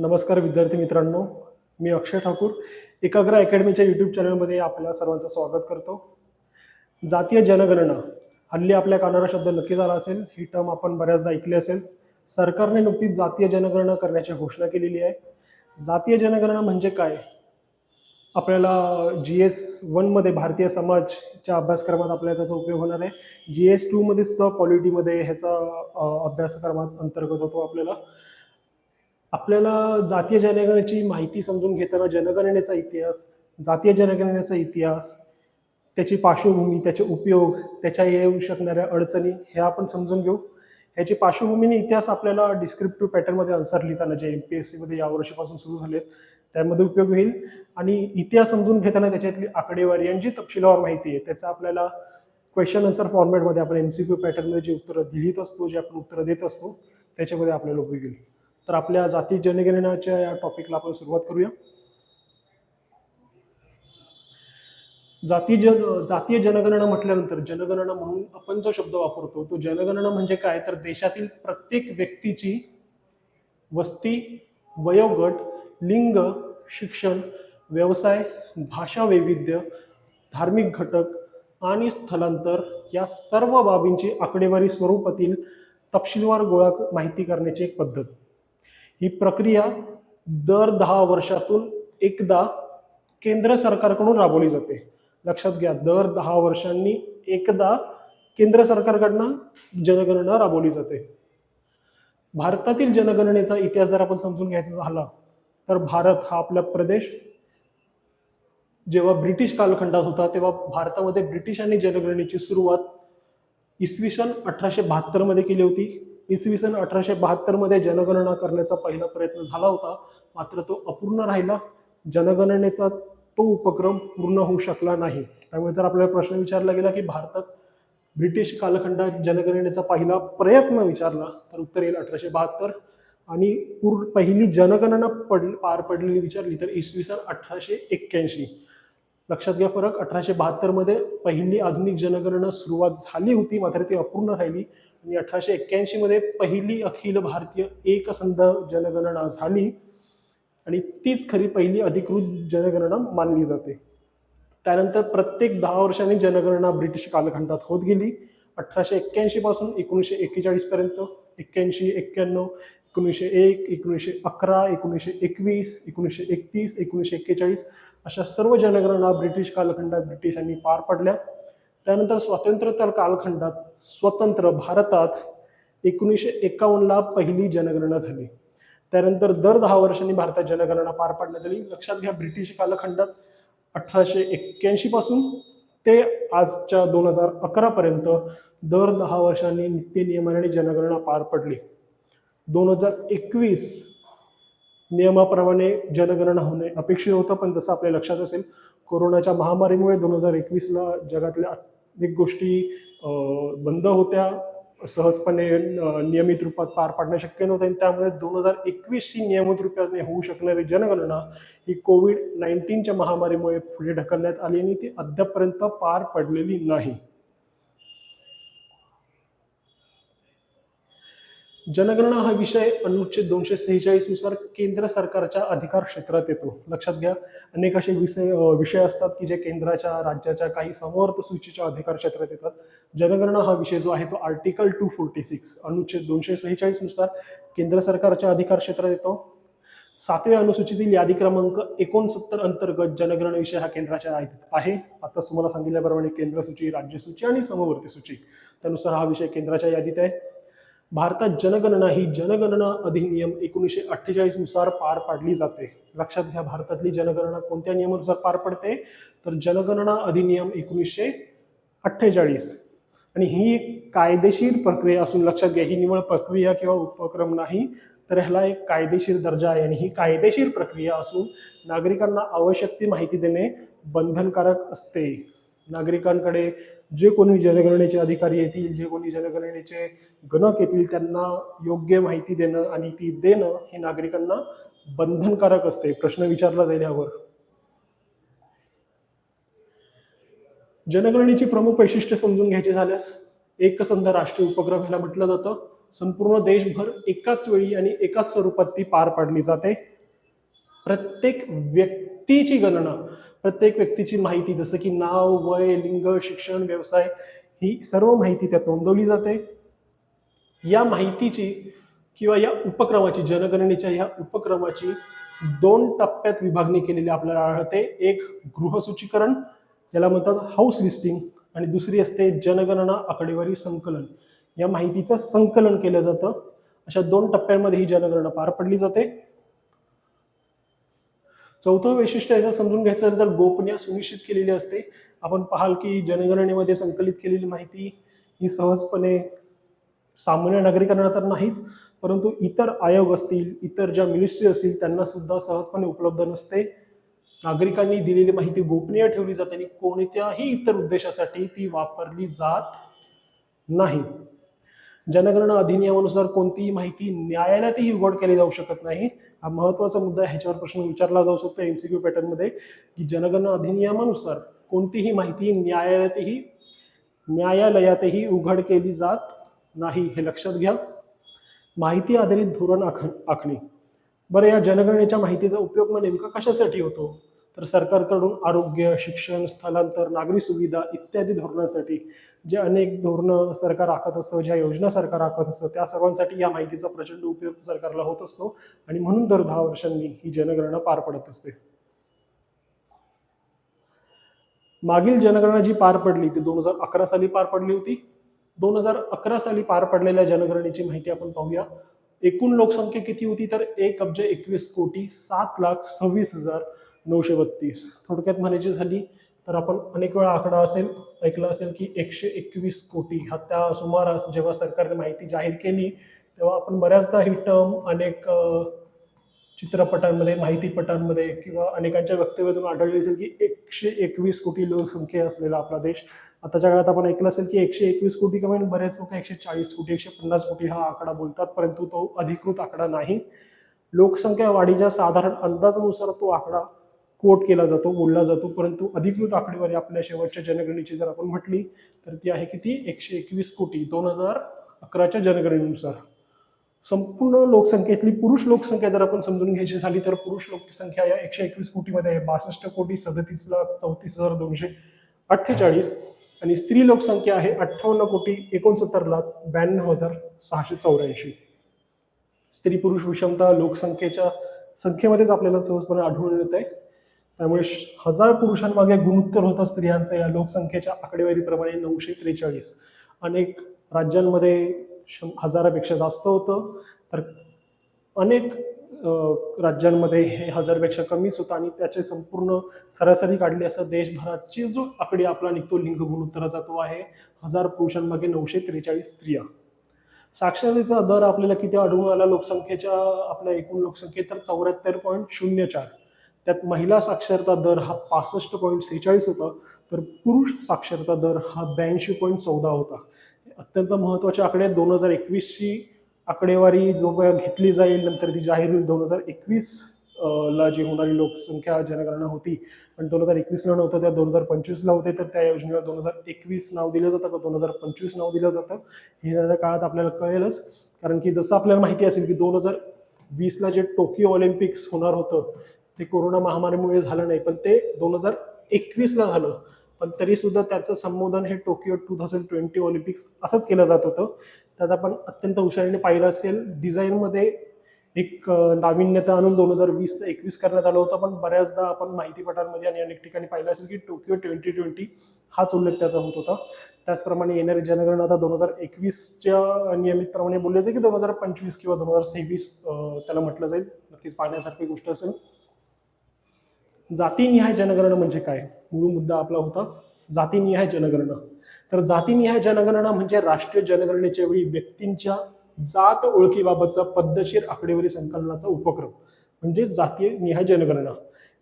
नमस्कार विद्यार्थी मित्रांनो मी अक्षय ठाकूर. एकाग्र अकॅडमीच्या यूट्यूब चॅनलमध्ये आपल्या सर्वांचं स्वागत करतो. जातीय जनगणना हल्ली आपल्या कानाला शब्द नक्की झाला असेल ही टर्म आपण बऱ्याचदा ऐकली असेल. सरकारने नुकतीच जातीय जनगणना करण्याची घोषणा केलेली आहे. जातीय जनगणना म्हणजे काय? आपल्याला जी एस वनमध्ये भारतीय समाजच्या अभ्यासक्रमात आपल्याला त्याचा उपयोग होणार आहे. जी एस टूमध्ये सुद्धा पॉलिटीमध्ये ह्याचा अभ्यासक्रमात अंतर्गत होतो आपल्याला. आपल्याला जातीय जनगणनेची माहिती समजून घेताना जनगणनेचा इतिहास जातीय जनगणनेचा इतिहास त्याची पार्श्वभूमी त्याचे उपयोग त्याच्या येऊ शकणाऱ्या अडचणी हे आपण समजून घेऊ. ह्याची पार्श्वभूमी इतिहास आपल्याला डिस्क्रिप्टिव्ह पॅटर्नमध्ये आन्सर लिहिताना जे एम पी एस सीमध्ये या वर्षीपासून सुरू झालेत त्यामध्ये उपयोग होईल. आणि इतिहास समजून घेताना त्याच्यातली आकडेवारी आणि जी तपशिलावर माहिती आहे त्याचा आपल्याला क्वेश्चन आन्सर फॉर्मॅटमध्ये आपण एम सी क्यू पॅटर्नमध्ये जे उत्तरं लिहित असतो जे आपण उत्तरं देत असतो त्याच्यामध्ये आपल्याला उपयोग येईल. तर आपल्या जाती जनगणनाच्या या टॉपिकला आपण सुरुवात करूया. जाती जन जातीय जनगणना म्हटल्यानंतर जनगणना म्हणून आपण जो शब्द वापरतो तो जनगणना म्हणजे काय? तर देशातील प्रत्येक व्यक्तीची वस्ती वयोगट लिंग शिक्षण व्यवसाय भाषा वैविध्य धार्मिक घटक आणि स्थलांतर या सर्व बाबींची आकडेवारी स्वरूपातील तपशीलवार गोळा माहिती करण्याची एक पद्धत. ही प्रक्रिया दर दहा वर्षातून एकदा केंद्र सरकारकडून राबवली जाते. लक्षात घ्या दर दहा वर्षांनी एकदा केंद्र सरकारकडनं जनगणना राबवली जाते. भारतातील जनगणनेचा इतिहास जर आपण समजून घ्यायचा झाला तर भारत हा आपला प्रदेश. जेव्हा ब्रिटिश कालखंडात होता तेव्हा भारतामध्ये ब्रिटिशांनी जनगणनेची सुरुवात इसवी सन अठराशे बहात्तरमध्ये केली होती. इसवी सन अठराशे बहात्तरमध्ये जनगणना करण्याचा पहिला प्रयत्न झाला होता. मात्र तो अपूर्ण राहिला. जनगणनेचा तो उपक्रम पूर्ण होऊ शकला नाही. त्यामुळे जर आपल्याला प्रश्न विचारला गेला की भारतात ब्रिटिश कालखंडात जनगणनेचा पहिला प्रयत्न विचारला तर उत्तर येईल अठराशे बहात्तर. आणि पूर्ण पहिली जनगणना पड पार पडलेली विचारली तर इसवी सन अठराशे एक्क्याऐंशी. लक्षात घ्या फरक. अठराशे बहात्तरमध्ये पहिली आधुनिक जनगणना सुरुवात झाली होती मात्र ती अपूर्ण राहिली. आणि अठराशे एक्क्याऐंशीमध्ये पहिली अखिल भारतीय एकसंध जनगणना झाली. आणि तीच खरी पहिली अधिकृत जनगणना मानली जाते. त्यानंतर प्रत्येक दहा वर्षांनी जनगणना ब्रिटिश कालखंडात होत गेली. अठराशे एक्क्याऐंशी पासून एकोणीसशे एक्केचाळीसपर्यंत एक्क्याऐंशी एक्क्याण्णव एकोणीसशे एक एकोणीसशे अकरा एकोणीसशे एकवीस एकोणीसशे एकतीस एकोणीसशे एक्केचाळीस अशा सर्व जनगणना ब्रिटिश कालखंडात ब्रिटिशांनी पार पडल्या. त्यानंतर स्वातंत्र्योत्तर कालखंडात स्वतंत्र भारतात एकोणीसशे एकावन्नला पहिली जनगणना झाली. त्यानंतर दर दहा वर्षांनी भारतात जनगणना पार पाडण्यात आली. लक्षात घ्या ब्रिटिश कालखंडात अठराशे एक्क्याऐंशी पासून ते आजच्या दोन हजार अकरापर्यंत दर दहा वर्षांनी नित्य नियमनाने जनगणना पार पडली. दोन हजार एकवीस नियमाप्रमाणे जनगणना होणे अपेक्षित होतं पण जसं आपल्या लक्षात असेल कोरोनाच्या महामारीमुळे दोन हजार एकवीसला जगातल्या अनेक गोष्टी बंद होत्या. सहजपणे नियमित रूपात पार पाडणं शक्य नव्हतं आणि त्यामुळे दोन हजार एकवीसची नियमित रूपाने होऊ शकणारी जनगणना ही कोविड नाईन्टीनच्या महामारीमुळे पुढे ढकलण्यात आली आणि ती अद्यापपर्यंत पार पडलेली नाही. जनगणना हा विषय अनुच्छेद दोनशे सेहेचाळीसनुसार केंद्र सरकारच्या अधिकार क्षेत्रात येतो. लक्षात घ्या अनेक असे विषय विषय असतात की जे केंद्राच्या राज्याच्या काही समवर्त सूचीच्या अधिकार क्षेत्रात येतात. जनगणना हा विषय जो आहे तो आर्टिकल टू फोर्टी सिक्स अनुच्छेद दोनशे सेहेचाळीसनुसार केंद्र सरकारच्या अधिकार क्षेत्रात येतो. सातव्या अनुसूचीतील यादी क्रमांक एकोणसत्तर अंतर्गत जनगणना विषय हा केंद्राच्या यादीत आहे. आता तुम्हाला सांगितल्याप्रमाणे केंद्र सूची राज्य सूची आणि समवर्ती सूची. त्यानुसार हा विषय केंद्राच्या यादीत आहे. भारतात जनगणना ही जनगणना अधिनियम एकोणीसशे अठ्ठेचाळीसनुसार पार पाडली जाते. लक्षात घ्या भारतातली जनगणना कोणत्या नियमानुसार पार पडते? तर जनगणना अधिनियम एकोणीसशे अठ्ठेचाळीस. आणि ही एक कायदेशीर प्रक्रिया असून लक्षात घ्या ही निवड प्रक्रिया किंवा उपक्रम नाही तर ह्याला एक कायदेशीर दर्जा आहे. आणि ही कायदेशीर प्रक्रिया असून नागरिकांना आवश्यक ती माहिती देणे बंधनकारक असते. नागरिकांकडे जे कोणी जनगणनेचे अधिकारी येतील जे कोणी जनगणनेचे गणक येतील त्यांना योग्य माहिती देणं आणि ती देणं हे नागरिकांना बंधनकारक असते. प्रश्न विचारला जाईल यावर. जनगणनेची प्रमुख वैशिष्ट्ये समजून घ्यायची झाल्यास एकसंध राष्ट्रीय उपक्रम ह्याला म्हटलं जातं. संपूर्ण देशभर एकाच वेळी आणि एकाच स्वरूपात ती पार पाडली जाते. प्रत्येक व्यक्तीची गणना प्रत्येक व्यक्तीची माहिती जसं की नाव वय लिंग शिक्षण व्यवसाय ही सर्व माहिती त्यात नोंदवली जाते. या माहितीची किंवा या उपक्रमाची जनगणनेच्या या उपक्रमाची दोन टप्प्यात विभागणी केलेली आपल्याला आढळते. एक गृहसूचीकरण ज्याला म्हणतात हाऊस लिस्टिंग आणि दुसरी असते जनगणना आकडेवारी संकलन. या माहितीचं संकलन केलं जातं. अशा दोन टप्प्यांमध्ये ही जनगणना पार पडली जाते. चौथं वैशिष्ट्य याचं समजून घ्यायचं झालं तर गोपनीय सुनिश्चित केलेली असते. आपण पाहाल की जनगणनेमध्ये संकलित केलेली माहिती ही सहजपणे सामान्य नागरिकांना तर नाहीच परंतु इतर आयोग असतील इतर ज्या मिनिस्ट्री असतील त्यांना सुद्धा सहजपणे उपलब्ध नसते. नागरिकांनी दिलेली माहिती गोपनीय ठेवली जाते आणि कोणत्याही इतर उद्देशासाठी ती वापरली जात नाही. जनगणना अधिनियमानुसार कोणतीही माहिती न्यायालयातही उघड केली जाऊ शकत नाही. हा महत्त्वाचा मुद्दा ह्याच्यावर प्रश्न विचारला जाऊ शकतो क्यू पॅटर्नमध्ये की जनगणना अधिनियमानुसार कोणतीही माहिती न्यायालयातही न्यायालयातही उघड केली जात नाही हे लक्षात घ्या. माहिती आधारित धोरण आख आखणी. बरं या जनगणनेच्या माहितीचा उपयोग मग नेमका कशासाठी होतो? तर सरकारकडून आरोग्य शिक्षण स्थलांतर नागरी सुविधा इत्यादी धोरणांसाठी जे अनेक धोरणं सरकार आखत असतं ज्या योजना सरकार आखत असतं त्या सर्वांसाठी या माहितीचा प्रचंड उपयोग सरकारला होत असतो. आणि म्हणून दर दहा वर्षांनी ही जनगणना पार पडत असते. मागील जनगणना जी पार पडली ती दोन हजार अकरा साली पार पडली होती. दोन हजार अकरा साली पार पडलेल्या जनगणनेची माहिती आपण पाहूया. एकूण लोकसंख्या किती होती? तर एक अब्ज एकवीस कोटी सात लाख सव्वीस हजार नऊशे बत्तीस. थोडक्यात म्हणायची झाली तर आपण अनेक वेळा आकडा असेल ऐकला असेल की एकशे एकवीस कोटी हा त्या सुमारास जेव्हा सरकारने माहिती जाहीर केली तेव्हा आपण बऱ्याचदा ही टर्म अनेक चित्रपटांमध्ये माहितीपटांमध्ये किंवा अनेकांच्या वक्तव्यातून आढळली असेल की एकशे एकवीस कोटी लोकसंख्या असलेला आपला देश. आताच्या काळात आपण ऐकलं असेल की एकशे एकवीस कोटी कमी बरेच लोक एकशे चाळीस कोटी एकशे पन्नास कोटी हा आकडा बोलतात परंतु तो अधिकृत आकडा नाही. लोकसंख्या वाढीच्या साधारण अंदाजानुसार तो आकडा कोट केला जातो बोलला जातो परंतु अधिकृत आकडेवारी आपल्या शेवटच्या जनगणनेची जर आपण म्हटली तर ती आहे किती? एकशे एकवीस कोटी दोन हजार अकराच्या जनगणनेनुसार. संपूर्ण लोकसंख्येतली पुरुष लोकसंख्या जर आपण समजून घ्यायची झाली तर पुरुष लोकसंख्या या एकशे एकवीस कोटीमध्ये आहे. बासष्ट कोटी सदतीस लाख चौतीस हजार दोनशे अठ्ठेचाळीस. आणि स्त्री लोकसंख्या आहे अठ्ठावन्न कोटी एकोणसत्तर लाख ब्याण्णव हजार सहाशे चौऱ्याऐंशी. स्त्री पुरुष विषमता लोकसंख्येच्या संख्येमध्येच आपल्याला सहजपणे आढळून येत आहे. त्यामुळे श- हजार पुरुषांमागे गुणोत्तर होता स्त्रियांचं या लोकसंख्येच्या आकडेवारीप्रमाणे नऊशे त्रेचाळीस. अनेक राज्यांमध्ये हजारापेक्षा जास्त होतं. तर अनेक राज्यांमध्ये हे हजारपेक्षा कमीच होतं आणि त्याचे संपूर्ण सरासरी काढली असं देशभराची जो आकडे आपला निघतो लिंग गुणोत्तराचा तो आहे. हजार पुरुषांमागे नऊशे त्रेचाळीस स्त्रिया. साक्षरतेचा दर आपल्याला किती आढळून आला? लोकसंख्येच्या आपल्या एकूण लोकसंख्ये तर चौऱ्याहत्तर पॉईंट शून्य चार. त्यात महिला साक्षरता दर हा पासष्ट पॉईंट सेहेचाळीस होता तर पुरुष साक्षरता दर हा ब्याऐंशी पॉईंट चौदा होता. अत्यंत महत्त्वाचे आकडे दोन हजार एकवीसची आकडेवारी जो घेतली जाईल नंतर ती जाहीर होईल. दोन हजार एकवीस ला जी होणारी लोकसंख्या जनगणना होती पण दोन हजार एकवीसला नव्हतं त्या दोन हजार पंचवीसला होते तर त्या योजनेला दोन हजार एकवीस नाव दिलं जातं का दोन हजार पंचवीस नाव दिलं जातं हे येणाऱ्या काळात आपल्याला कळेलच. कारण की जसं आपल्याला माहिती असेल की दोन हजार वीसला जे टोकियो ऑलिम्पिक्स होणार होतं ते कोरोना महामारीमुळे झालं नाही पण ते दोन हजार एकवीसला झालं. पण तरी सुद्धा त्याचं संबोधन हे Tokyo two thousand twenty Olympics असंच केलं जात होतं. त्यात आपण अत्यंत हुशारीने पाहिलं असेल डिझाईनमध्ये एक नाविन्यता आणून दोन हजार वीस एकवीस करण्यात आलं होतं. पण बऱ्याचदा आपण माहितीपटांमध्ये आणि अनेक ठिकाणी पाहिलं असेल की टोकियो ट्वेंटी ट्वेंटी हाच उल्लेख त्याचा होत होता. त्याचप्रमाणे येणारी जनगणना आता दोन हजार एकवीसच्या नियमितप्रमाणे बोलले होते की दोन हजार पंचवीस किंवा दोन हजार सव्वीस त्याला म्हटलं जाईल. नक्कीच पाहण्यासारखी गोष्ट असेल. जातीनिहाय जनगणना म्हणजे काय? मूळ मुद्दा आपला होता जातीनिहाय जनगणना. तर जातीनिहाय जनगणना म्हणजे राष्ट्रीय जनगणनेच्या वेळी व्यक्तींच्या जात ओळखीबाबतचा पद्धतशीर आकडेवारी संकलनाचा उपक्रम म्हणजे जातीय निहाय जनगणना.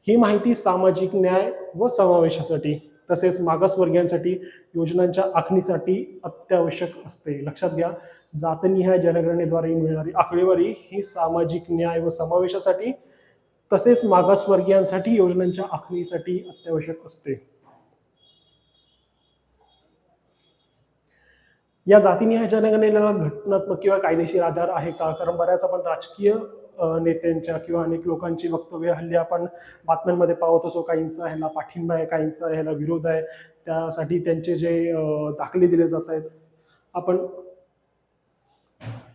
ही माहिती सामाजिक न्याय व समावेशासाठी तसेच मागासवर्गीयांसाठी योजनांच्या आखणीसाठी अत्यावश्यक असते. लक्षात घ्या जातनिहाय जनगणनेद्वारे मिळणारी आकडेवारी ही सामाजिक न्याय व समावेशासाठी तसेच मागासवर्गीयांसाठी योजनांच्या आखणीसाठी अत्यावश्यक असते. या जातीनिहाय जनगणनेला घटनात्मक किंवा कायदेशीर आधार आहे का? कारण बऱ्याच आपण राजकीय नेत्यांच्या किंवा अनेक लोकांची वक्तव्य हल्ली आपण बातम्यांमध्ये पाहत असो. काहींचा ह्याला पाठिंबा आहे काहींचा ह्याला विरोध आहे. त्यासाठी त्यांचे जे दाखले दिले जात आहेत. आपण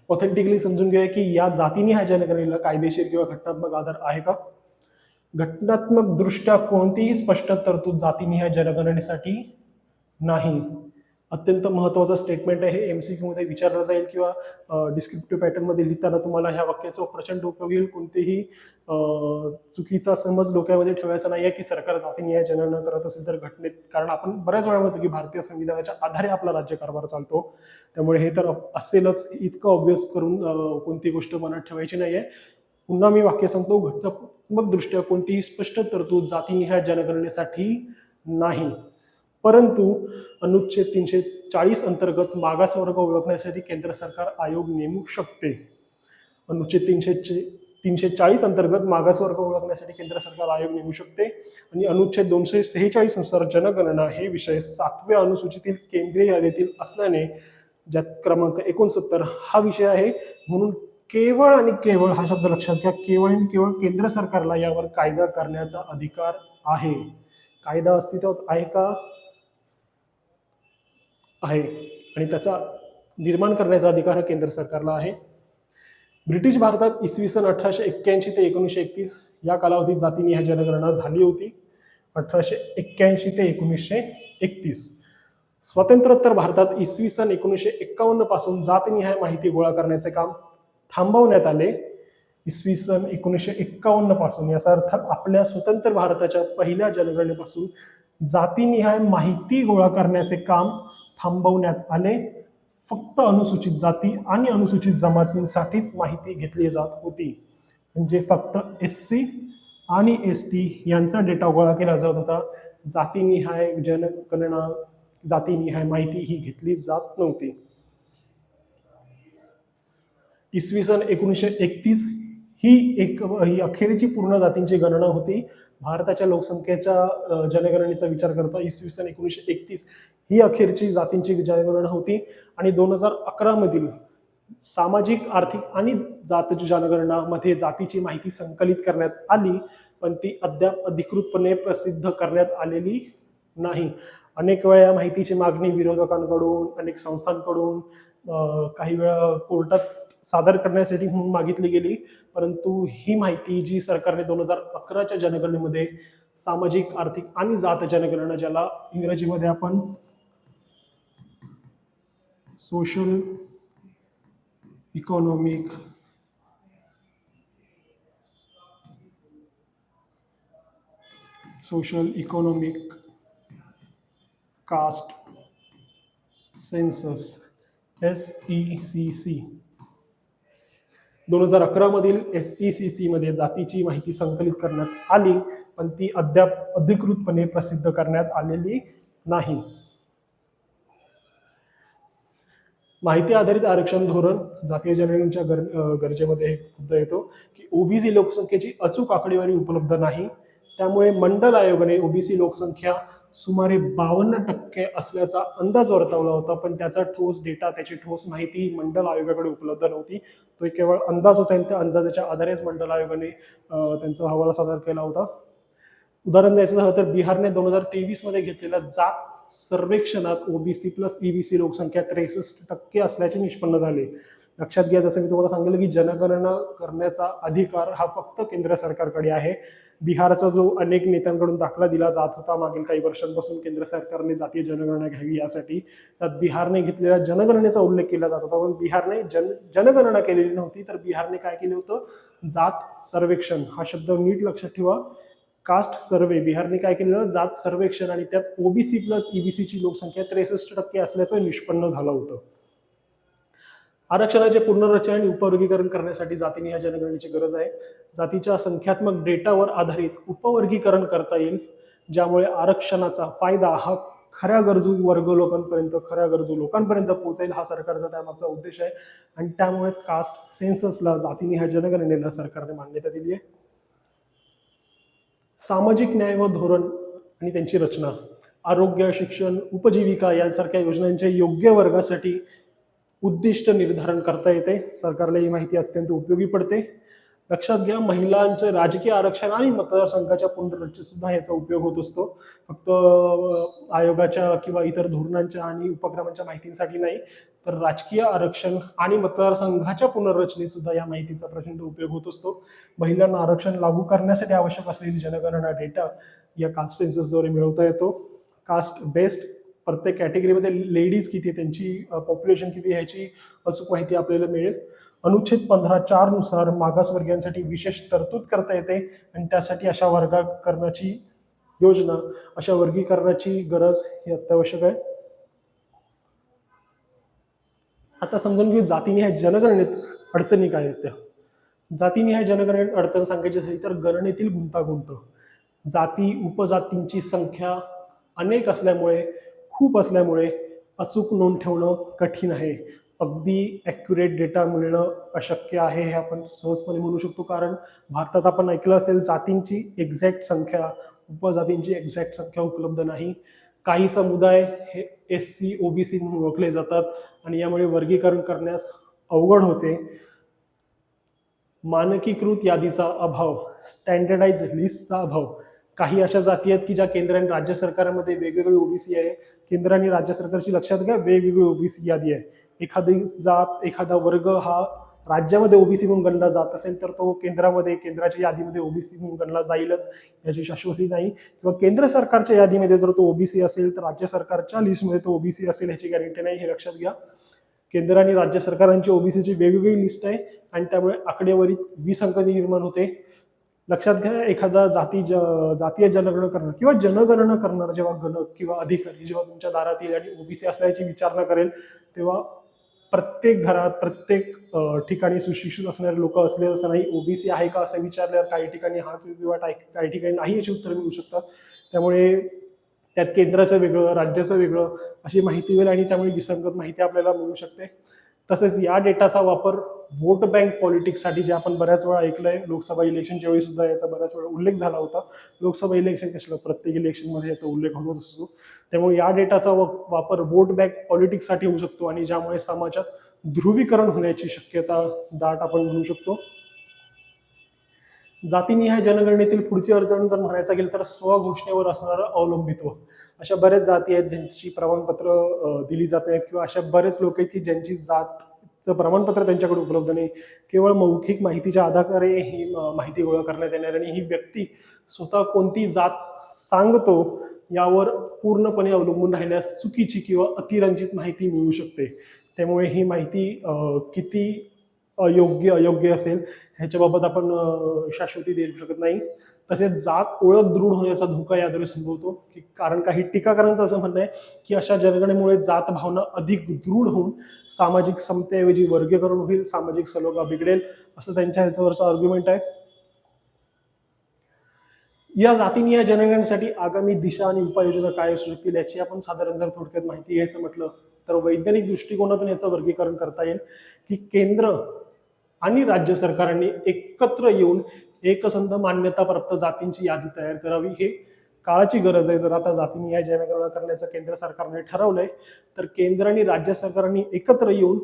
ऑथेंटिकली समजून घेऊया की या जातीनिहाय जनगणनेला कायदेशीर किंवा घटनात्मक आधार आहे का? घटनात्मक दृष्ट्या कोणतीही स्पष्ट तरतूद जातीनिहाय जनगणनेसाठी नाही. अत्यंत महत्त्वाचं स्टेटमेंट आहे. हे एम सी क्यूमध्ये विचारलं जाईल किंवा डिस्क्रिप्टिव्ह पॅटर्नमध्ये लिहिताना तुम्हाला ह्या वाक्याचं प्रचंड उपयोग येईल. कोणतेही चुकीचा समज डोक्यामध्ये ठेवायचा नाही आहे की सरकार जातीनिहाय जनगणना करत असेल तर घटनेत कारण आपण बऱ्याच वेळा म्हणतो की भारतीय संविधानाच्या आधारे आपला राज्यकारभार चालतो. त्यामुळे हे तर असेलच. इतकं ऑब्विस करून कोणती गोष्ट मनात ठेवायची नाही आहे पुन्हा मी वाक्य सांगतो. घटनात्मक दृष्ट्या कोणतीही स्पष्ट तरतूद जातीनिहाय जनगणनेसाठी नाही. परंतु अनुच्छेद तीनशे चाळीस अंतर्गत मागासवर्ग ओळखण्यासाठी केंद्र सरकार आयोग नेमू शकते. अनुच्छेद तीनशे तीनशे चाळीस अंतर्गत मागासवर्ग ओळखण्यासाठी केंद्र सरकार आयोग नेमू शकते आणि अनुच्छेद दोनशे सेहेचाळीसनुसार जनगणना हे विषय सातव्या अनुसूचीतील केंद्रीय यादीतील असल्याने ज्यात क्रमांक एकोणसत्तर हा विषय आहे म्हणून केवळ आणि केवळ हा शब्द लक्षात घ्या केवळ आणि केवळ केंद्र सरकारला यावर कायदा करण्याचा अधिकार आहे. कायदा अस्तित्वात आहे का? आहे. आणि त्याचा निर्माण करण्याचा अधिकार हा केंद्र सरकारला आहे. ब्रिटिश भारतात इसवी सन अठराशे एक्क्याऐंशी ते एकोणीसशे एकतीस या कालावधीत जातीनिहाय जनगणना झाली होती. अठराशे एक्क्याऐंशी ते एकोणीसशे एकतीस. स्वातंत्र्योत्तर भारतात इसवी सन एकोणीसशे एक्कावन्नपासून जातनिहाय माहिती गोळा करण्याचे काम थांबवण्यात आले. इसवी सन एकोणीसशे एक्कावन्नपासून याचा अर्थ आपल्या स्वतंत्र भारताच्या पहिल्या जनगणनेपासून जातीनिहाय माहिती गोळा करण्याचे काम थांबवण्यात आले. फक्त अनुसूचित जाती आणि अनुसूचित जमातींसाठीच माहिती घेतली जात होती. म्हणजे फक्त एस सी आणि एस टी यांचा डेटा गोळा केला जात होता. जातीनिहाय जनगणना जातीनिहाय माहिती ही घेतली जात नव्हती. इसवी सन एकोणीसशे एकतीस ही एक ही अखेरची पूर्ण जातींची गणना होती. भारताच्या लोकसंख्येचा जनगणनेचा विचार करता इसवी सन एकोणीसशे एकतीस ही अखेरची जातींची जनगणना होती. आणि दोन हजार अकरा मधील सामाजिक आर्थिक आणि जात जनगणनामध्ये जातीची माहिती संकलित करण्यात आली पण ती अद्याप अधिकृतपणे प्रसिद्ध करण्यात आलेली नाही. अनेक वेळा या माहितीची मागणी विरोधकांकडून अनेक संस्थांकडून काही वेळा कोर्टात सादर करण्यासाठी म्हणून मागितली गेली. परंतु ही माहिती जी सरकारने दोन हजार अकराच्या जनगणनेमध्ये सामाजिक आर्थिक आणि जात जनगणना ज्याला इंग्रजीमध्ये आपण social economic social economic caste census S E C C दोन हजार अकरामधील एस ई सी सीमध्ये जातीची माहिती संकलित करण्यात आली पण ती अद्याप अधिकृतपणे प्रसिद्ध करण्यात आलेली नाही. माहिती आधारित आरक्षण धोरण जातीय जनगणनेच्या गर गरजेमध्ये एक मुद्दा येतो की ओबीसी लोकसंख्येची अचूक आकडेवारी उपलब्ध नाही. त्यामुळे मंडल आयोगाने ओबीसी लोकसंख्या सुमारे बावन्न टक्के असल्याचा अंदाज वर्तवला होता पण त्याचा ठोस डेटा त्याची ठोस माहिती मंडल आयोगाकडे उपलब्ध नव्हती. तो केवळ अंदाज होता आणि त्या अंदाजाच्या आधारेच मंडल आयोगाने त्यांचा अहवाल सादर केला होता. उदाहरण द्यायचं झालं तर बिहारने दोन हजार तेवीसमध्ये घेतलेल्या जात सर्वेक्षणात ओबीसी प्लस ईबीसी लोकसंख्या त्रेसष्ट टक्के असल्याचे निष्पन्न झाले. लक्षात घ्या जसं मी तुम्हाला सांगितलं की जनगणना करण्याचा अधिकार हा फक्त केंद्र सरकारकडे आहे. बिहारचा जो अनेक नेत्यांकडून दाखला दिला जात होता मागील काही वर्षांपासून केंद्र सरकारने जातीय जनगणना घ्यावी यासाठी त्यात बिहारने घेतलेल्या जनगणनेचा उल्लेख केला जात होता. पण बिहारने जन जनगणना केलेली नव्हती तर बिहारने काय केलं होतं? जात सर्वेक्षण हा शब्द नीट लक्षात ठेवा. कास्ट सर्वे बिहारने काय केलेलं? जात सर्वेक्षण आणि त्यात ओबीसी प्लस ईबीसीची लोकसंख्या त्रेसष्ट टक्के असल्याचं निष्पन्न झालं होतं. आरक्षणाचे पुनर्रचना आणि उपवर्गीकरण करण्यासाठी जातीनिहाय जनगणनेची गरज आहे. जातीच्या संख्यात्मक डेटावर आधारित उपवर्गीकरण करता येईल ज्यामुळे आरक्षणाचा फायदा हा खऱ्या गरजू वर्ग लोकांपर्यंत खऱ्या गरजू लोकांपर्यंत पोहोचेल हा सरकारचा त्यामागचा उद्देश आहे. आणि त्यामुळेच कास्ट सेन्ससला जातीनिहाय जनगणनेला सरकारने मान्यता दिली आहे. सामाजिक न्याय व धोरण आणि त्यांची रचना आरोग्य शिक्षण उपजीविका यांसारख्या योजनांच्या योग्य वर्गासाठी उद्दिष्ट निर्धारण करता येते. सरकारला ही माहिती अत्यंत उपयोगी पडते. लक्षात घ्या महिलांचे राजकीय आरक्षण आणि मतदारसंघाच्या पुनर्रचनेत सुद्धा याचा उपयोग होत असतो. फक्त आयोगाच्या किंवा इतर धोरणांच्या आणि उपक्रमांच्या माहितीसाठी नाही तर राजकीय आरक्षण आणि मतदारसंघाच्या पुनर्रचनेत सुद्धा या माहितीचा प्रचंड उपयोग होत असतो. महिलांना आरक्षण लागू करण्यासाठी आवश्यक असलेली जनगणना डेटा या कास्ट सेन्ससद्वारे मिळवता येतो. कास्ट बेस्ड प्रत्येक कॅटेगरीमध्ये लेडीज किती आहे, त्यांची पॉप्युलेशन किती ह्याची अचूक माहिती आपल्याला मिळेल. अनुच्छेद पंधरा चारनुसार मागासवर्गीयांसाठी विशेष तरतूद करता येते आणि त्यासाठी अशा वर्गीकरणाची योजना अशा वर्गीकरणाची गरज ही अत्यावश्यक आहे. आता समजून घेऊ जातीनिहाय जनगणनेत अडचणी काय आहेत त्या. जातीनिहाय जनगणनेत अडचण सांगायची झाली तर गणनेतील गुंतागुंत. जाती उपजातींची संख्या अनेक असल्यामुळे खूप असल्यामुळे अचूक नोंद ठेवणं कठीण आहे. अगदी ॲक्युरेट डेटा मिळणं अशक्य आहे हे आपण सहजपणे म्हणू शकतो. कारण भारतात आपण ऐकलं असेल जातींची एक्झॅक्ट संख्या उपजातींची एक्झॅक्ट संख्या उपलब्ध नाही. काही समुदाय हे S C O B C म्हणून ओळखले जातात आणि यामुळे वर्गीकरण करण्यास अवघड होते. मानकीकृत यादीचा अभाव स्टँडर्डाइज लिस्टचा अभाव काही अशा जाती आहेत की ज्या केंद्र आणि राज्य सरकारमध्ये वेगवेगळी ओबीसी आहे. केंद्र आणि राज्य सरकारची लक्षात घ्या वेगवेगळी ओबीसी यादी आहे. एखादी जात एखादा वर्ग हा राज्यामध्ये ओबीसी म्हणून गणला जात असेल तर तो केंद्रामध्ये केंद्राच्या यादीमध्ये ओबीसी म्हणून गणला जाईलच याची शाश्वती नाही. किंवा केंद्र सरकारच्या यादीमध्ये जर तो ओबीसी असेल तर राज्य सरकारच्या लिस्टमध्ये तो ओबीसी असेल ह्याची गॅरंटी नाही हे लक्षात घ्या. केंद्र आणि राज्य सरकारांची ओबीसीची वेगवेगळी लिस्ट आहे आणि त्यामुळे आकडेवारीत विसंगती निर्माण होते. लक्षात घ्या एखादा जाती ज जातीय जनगणना करणार किंवा जनगणना करणार जेव्हा गणक किंवा अधिकारी जेव्हा तुमच्या दारात येईल आणि ओबीसी असल्याची विचारणा करेल तेव्हा प्रत्येक घरात प्रत्येक ठिकाणी सुशिक्षित असणारे लोक असले असं नाही ओबीसी आहे का असं विचारल्यावर काही ठिकाणी हा किंवा काही काही ठिकाणी नाही याची उत्तरं मिळू शकतात. त्यामुळे त्यात केंद्राचं वेगळं राज्याचं वेगळं अशी माहिती होईल आणि त्यामुळे विसंगत माहिती आपल्याला मिळू शकते. तसेच या डेटाचा वापर वोट बँक पॉलिटिक्ससाठी जे आपण बऱ्याच वेळा ऐकलंय लोकसभा इलेक्शनच्या वेळी सुद्धा याचा बऱ्याच वेळा उल्लेख झाला होता लोकसभा इलेक्शन कशाला प्रत्येक इलेक्शनमध्ये याचा उल्लेख होत असतो. त्यामुळे या डेटाचा वापर वोट बँक पॉलिटिक्ससाठी होऊ शकतो आणि ज्यामुळे समाजात ध्रुवीकरण होण्याची शक्यता दाट आपण म्हणू शकतो. जातीनिहाय जनगणनेतील पुढची अडचण जर म्हणायचं गेलं तर स्वघोषणेवर असणारं अवलंबित्व. अशा बऱ्याच जाती आहेत ज्यांची प्रमाणपत्र दिली जात आहेत किंवा अशा बरेच लोक आहेत की ज्यांची जातचं प्रमाणपत्र त्यांच्याकडे उपलब्ध नाही. केवळ मौखिक माहितीच्या आधारे ही माहिती गोळा करण्यात येणार आणि ही व्यक्ती स्वतः कोणती जात सांगतो यावर पूर्णपणे अवलंबून राहिल्यास चुकीची किंवा अतिरंजित माहिती मिळू शकते. त्यामुळे ही माहिती किती अयोग्य अयोग्य असेल ह्याच्याबाबत आपण शाश्वती देऊ शकत नाही. तसेच जात ओळख दृढ होण्याचा धोका याद्वारे संभवतो. की कारण काही टीकाकारांचं असं म्हणणं आहे की अशा जनगणनेमुळे जात भावना अधिक दृढ होऊन सामाजिक समतेऐवजी वर्गीकरण होईल सामाजिक सलोगा बिघडेल असं त्यांच्या ह्याच्यावरचं आर्ग्युमेंट आहे. या जातीनिहाय जनगणनेसाठी आगामी दिशा आणि उपाययोजना काय असू शकतील याची आपण साधारण जर थोडक्यात माहिती घ्यायचं म्हटलं तर वैज्ञानिक दृष्टिकोनातून याचं वर्गीकरण करता येईल की केंद्र आणि राज्य सरकारांनी एकत्र येऊन एकसंध मान्यताप्राप्त जातींची यादी तयार करावी. हे काळाची गरज आहे. जर आता जातीनिहाय जनगणना करण्याचं केंद्र सरकारने ठरवलंय तर केंद्र आणि राज्य सरकारांनी एकत्र येऊन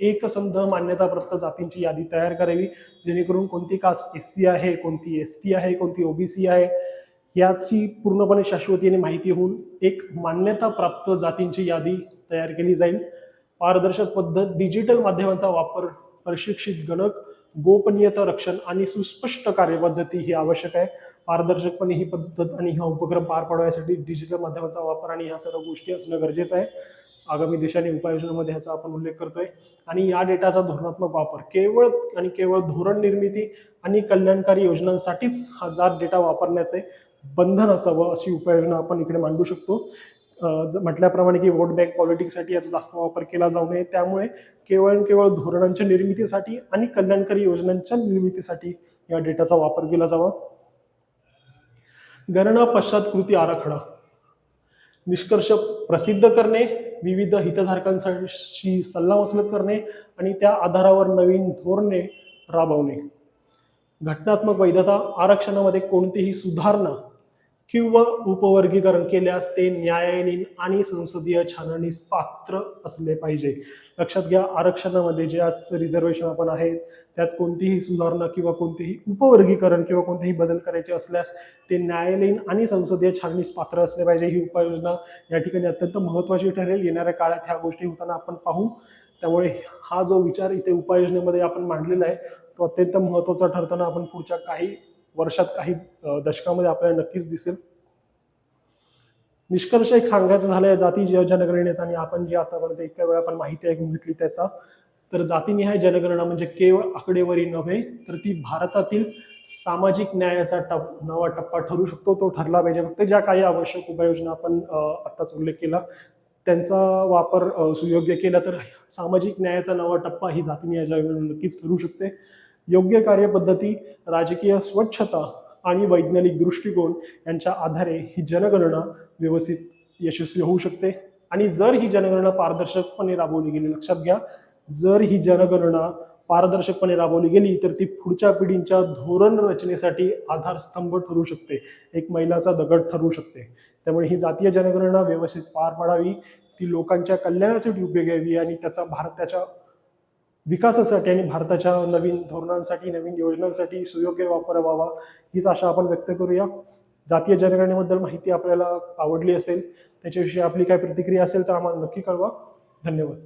एकसंध मान्यताप्राप्त जातींची यादी तयार करावी. जेणेकरून कोणती कास्ट एस सी आहे कोणती एस टी आहे कोणती ओबीसी आहे याची पूर्णपणे शाश्वतीने माहिती होऊन एक मान्यताप्राप्त जातींची यादी तयार केली जाईल. पारदर्शक पद्धत डिजिटल माध्यमांचा वापर प्रशिक्षित गणक गोपनीयता रक्षण आणि सुस्पष्ट कार्यपद्धती ही आवश्यक आहे. पारदर्शकपणे ही पद्धत आणि हा उपक्रम पार पाडण्यासाठी डिजिटल माध्यमाचा वापर आणि ह्या सर्व गोष्टी असणं गरजेचं आहे. आगामी देशाने उपाययोजनामध्ये ह्याचा आपण उल्लेख करतोय. आणि या डेटाचा धोरणात्मक वापर केवळ आणि केवळ धोरण निर्मिती आणि कल्याणकारी योजनांसाठीच हा जात डेटा वापरण्याचे बंधन असावं अशी उपाययोजना आपण इकडे मांडू शकतो. म्हटल्याप्रमाणे की वोट बँक पॉलिटिक्ससाठी याचा जास्त वापर केला जाऊ नये. त्यामुळे केवळ आणि केवळ धोरणांच्या निर्मितीसाठी आणि कल्याणकारी योजनांच्या निर्मितीसाठी या डेटाचा वापर केला जावा. गणना पश्चात कृती आराखडा. निष्कर्ष प्रसिद्ध करणे विविध हितधारकांशी सल्लामसलत करणे आणि त्या आधारावर नवीन धोरणे राबवणे. घटनात्मक वैधता आरक्षणामध्ये कोणतीही सुधारणा किंवा उपवर्गीकरण केल्यास ते न्यायालयीन आणि संसदीय छाननीस पात्र असले पाहिजे. लक्षात घ्या आरक्षणामध्ये जे आज रिझर्वेशन आपण आहेत त्यात कोणतीही सुधारणा किंवा कोणतेही उपवर्गीकरण किंवा कोणतेही बदल करायचे असल्यास ते न्यायालयीन आणि संसदीय छाननीस पात्र असले पाहिजे. ही उपाययोजना या ठिकाणी अत्यंत महत्त्वाची ठरेल. येणाऱ्या काळात ह्या गोष्टी होताना आपण पाहू. त्यामुळे हा जो विचार इथे उपाययोजनेमध्ये आपण मांडलेला आहे तो अत्यंत महत्त्वाचा ठरताना आपण पुढच्या काही वर्षात काही दशकामध्ये आपल्याला नक्कीच दिसेल. निष्कर्ष एक सांगायचं झालंय जाती जनगणनेचा आणि आपण जे आतापर्यंत इतक्या वेळा आपण माहिती ऐकून घेतली त्याचा तर जातीनिहाय जनगणना म्हणजे केवळ आकडेवारी नव्हे तर ती भारतातील सामाजिक न्यायाचा टप नवा टप्पा ठरू शकतो तो ठरला पाहिजे. फक्त ज्या काही आवश्यक उपाययोजना आपण आत्ताच उल्लेख केला त्यांचा वापर सुयोग्य केला तर सामाजिक न्यायाचा नवा टप्पा ही जातीनिहाय जनगणना नक्कीच ठरू शकते. योग्य कार्यपद्धती राजकीय स्वच्छता आणि वैज्ञानिक दृष्टिकोन यांच्या आधारे ही जनगणना व्यवस्थित यशस्वी होऊ शकते. आणि जर ही जनगणना पारदर्शकपणे राबवली गेली लक्षात घ्या जर ही जनगणना पारदर्शकपणे राबवली गेली तर ती पुढच्या पिढींच्या धोरण रचनेसाठी आधारस्तंभ ठरू शकते. एक मैलाचा दगड ठरू शकते. त्यामुळे ही जातीय जनगणना व्यवस्थित पार पाडावी ती लोकांच्या कल्याणासाठी उपयोग यावी आणि त्याचा भारताच्या विकासासाठी आणि भारताच्या नवीन धोरणांसाठी नवीन योजनांसाठी सुयोग्य वापर व्हावा हीच आशा आपण व्यक्त करूया. जातीय जनगणनेबद्दल माहिती आपल्याला आवडली असेल त्याच्याविषयी आपली काय प्रतिक्रिया असेल तर आम्हाला नक्की कळवा. धन्यवाद.